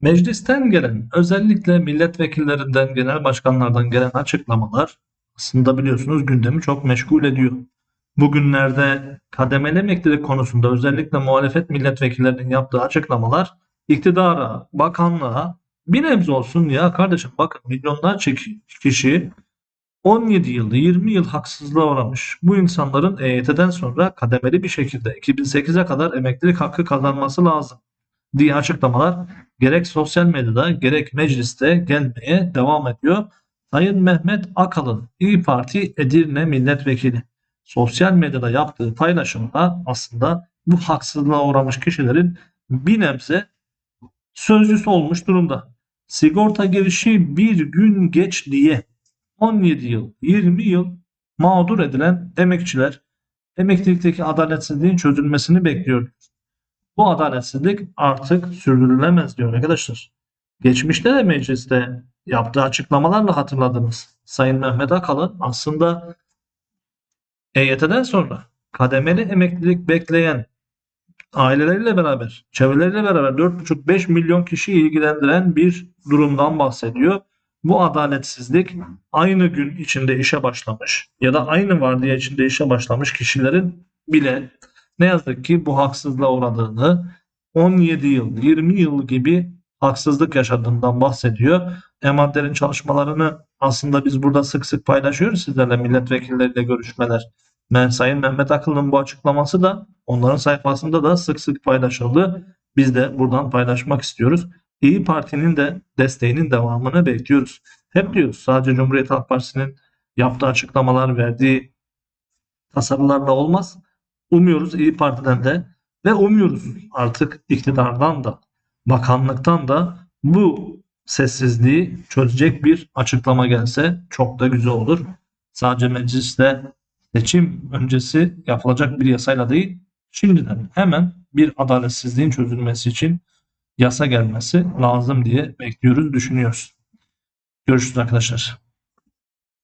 Meclisten gelen özellikle milletvekillerinden, genel başkanlardan gelen açıklamalar aslında biliyorsunuz gündemi çok meşgul ediyor. Bugünlerde kademeli emeklilik konusunda özellikle muhalefet milletvekillerinin yaptığı açıklamalar iktidara, bakanlığa bir nebze olsun ya kardeşim bakın milyonlarca kişi 17 yıl, 20 yıl haksızlığa uğramış. Bu insanların EYT'den sonra kademeli bir şekilde 2008'e kadar emeklilik hakkı kazanması lazım diye açıklamalar gerek sosyal medyada gerek mecliste gelmeye devam ediyor. Sayın Mehmet Akalın İyi Parti Edirne Milletvekili sosyal medyada yaptığı paylaşımda aslında bu haksızlığa uğramış kişilerin bir nebze sözcüsü olmuş durumda. Sigorta girişi bir gün geç diye 17 yıl, 20 yıl mağdur edilen emekçiler emeklilikteki adaletsizliğin çözülmesini bekliyor. Bu adaletsizlik artık sürdürülemez diyor arkadaşlar. Geçmişte de mecliste yaptığı açıklamalarla hatırladınız. Sayın Mehmet Akalın aslında EYT'den sonra kademeli emeklilik bekleyen aileleriyle beraber, çevreleriyle beraber 4,5-5 milyon kişiyi ilgilendiren bir durumdan bahsediyor. Bu adaletsizlik aynı gün içinde işe başlamış ya da aynı vardiya içinde işe başlamış kişilerin bile ne yazık ki bu haksızlığa uğradığını 17 yıl, 20 yıl gibi haksızlık yaşadığından bahsediyor. Emadler'in çalışmalarını aslında biz burada sık sık paylaşıyoruz sizlerle milletvekilleriyle görüşmeler. Sayın Mehmet Akıl'ın bu açıklaması da onların sayfasında da sık sık paylaşıldı. Biz de buradan paylaşmak istiyoruz. İyi Parti'nin de desteğinin devamını bekliyoruz. Hep diyoruz sadece Cumhuriyet Halk Partisi'nin yaptığı açıklamalar verdiği tasarılarla olmaz. Umuyoruz İyi Parti'den de ve umuyoruz artık iktidardan da bakanlıktan da bu sessizliği çözecek bir açıklama gelse çok da güzel olur. Sadece mecliste seçim öncesi yapılacak bir yasayla değil, şimdiden hemen bir adaletsizliğin çözülmesi için yasa gelmesi lazım diye bekliyoruz, düşünüyoruz. Görüşürüz arkadaşlar.